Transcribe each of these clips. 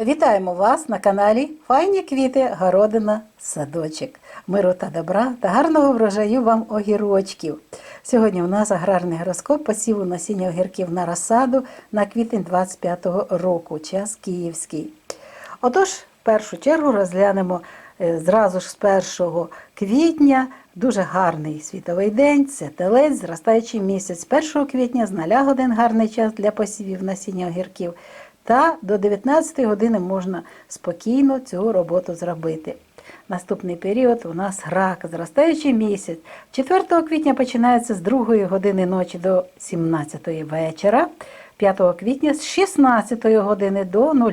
Вітаємо вас на каналі Файні квіти, городина, садочок. Миру та добра та гарного врожаю вам огірочків. Сьогодні у нас аграрний гороскоп посіву насіння огірків на розсаду на квітень 25-го року, час київський. Отож, в першу чергу розглянемо е, зразу ж з 1 квітня дуже гарний світовий день, це телець, зростаючий місяць. 1 квітня з 0 годин гарний час для посівів насіння огірків. Та до 19 години можна спокійно цю роботу зробити. Наступний період у нас рак, зростаючий місяць. 4 квітня починається з 2 години ночі до 17 вечора. 5 квітня з 16 години до 0.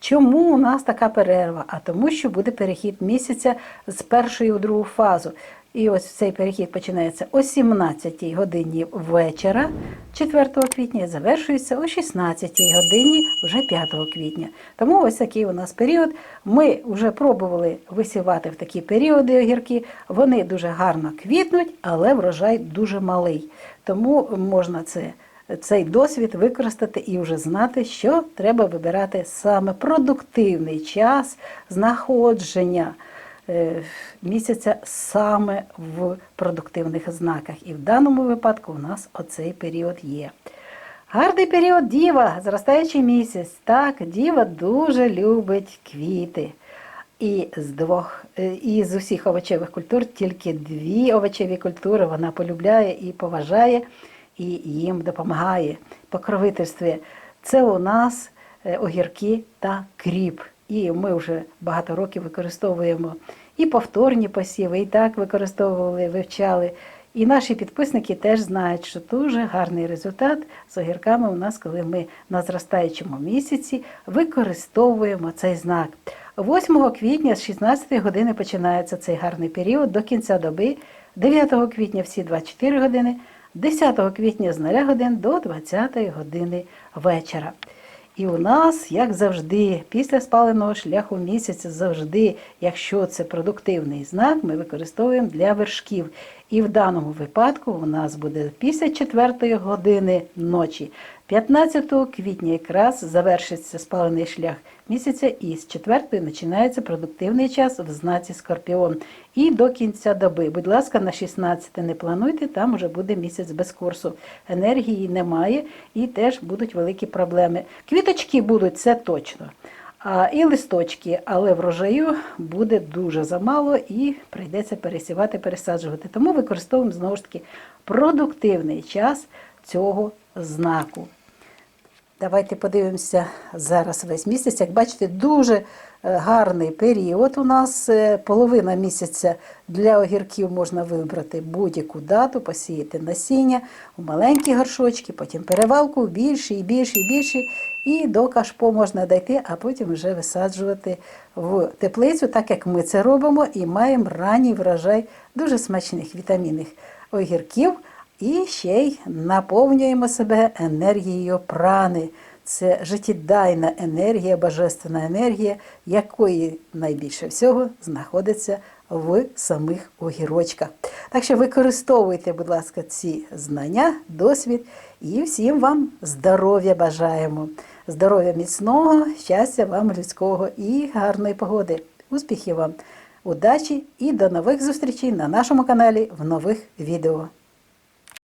Чому у нас така перерва? А тому, що буде перехід місяця з першої у другу фазу. І ось цей перехід починається о 17 годині вечора 4 квітня і завершується о 16 годині вже 5 квітня. Тому ось такий у нас період. Ми вже пробували висівати в такі періоди огірки. Вони дуже гарно квітнуть, але врожай дуже малий. Тому можна це. Цей досвід використати і вже знати, що треба вибирати саме продуктивний час знаходження місяця саме в продуктивних знаках. І в даному випадку у нас оцей період є. Гарний період діва, зростаючий місяць. Так, діва дуже любить квіти. І з двох, е, і з усіх овочевих культур тільки дві овочеві культури вона полюбляє і поважає, і їм допомагає. Покровительстві це у нас е, огірки та кріп. І ми вже багато років використовуємо і повторні посіви, і так використовували, вивчали. І наші підписники теж знають, що дуже гарний результат з огірками у нас, коли ми на зростаючому місяці використовуємо цей знак. 8 квітня з 16 години починається цей гарний період до кінця доби, 9 квітня всі 24 години, 10 квітня з 0 годин до 20 години вечора. І у нас, як завжди, після спаленого шляху місяця, завжди, якщо це продуктивний знак, ми використовуємо для вершків. І в даному випадку у нас буде після 4 години ночі, 15 квітня, якраз завершиться спалений шлях місяця, і з 4 починається продуктивний час в знаці Скорпіон. І до кінця доби. Будь ласка, на 16 не плануйте, там вже буде місяць без курсу. Енергії немає і теж будуть великі проблеми. Квіточки будуть, це точно. І листочки, але врожаю буде дуже замало і прийдеться пересівати, пересаджувати. Тому використовуємо знову ж таки продуктивний час цього знаку. Давайте подивимося зараз весь місяць. Як бачите, дуже е, гарний період у нас. Е, Половина місяця для огірків можна вибрати будь-яку дату, посіяти насіння у маленькі горшочки, потім перевалку більше і більше і більше. І до кашпо можна дійти, а потім вже висаджувати в теплицю, так як ми це робимо, і маємо ранній врожай дуже смачних вітамінних огірків. І ще й наповнюємо себе енергією прани. Це життєдайна енергія, божественна енергія, якої найбільше всього знаходиться в самих огірочках. Так що використовуйте, будь ласка, ці знання, досвід і всім вам здоров'я бажаємо. Здоров'я міцного, щастя вам людського і гарної погоди. Успіхів вам, удачі і до нових зустрічей на нашому каналі в нових відео.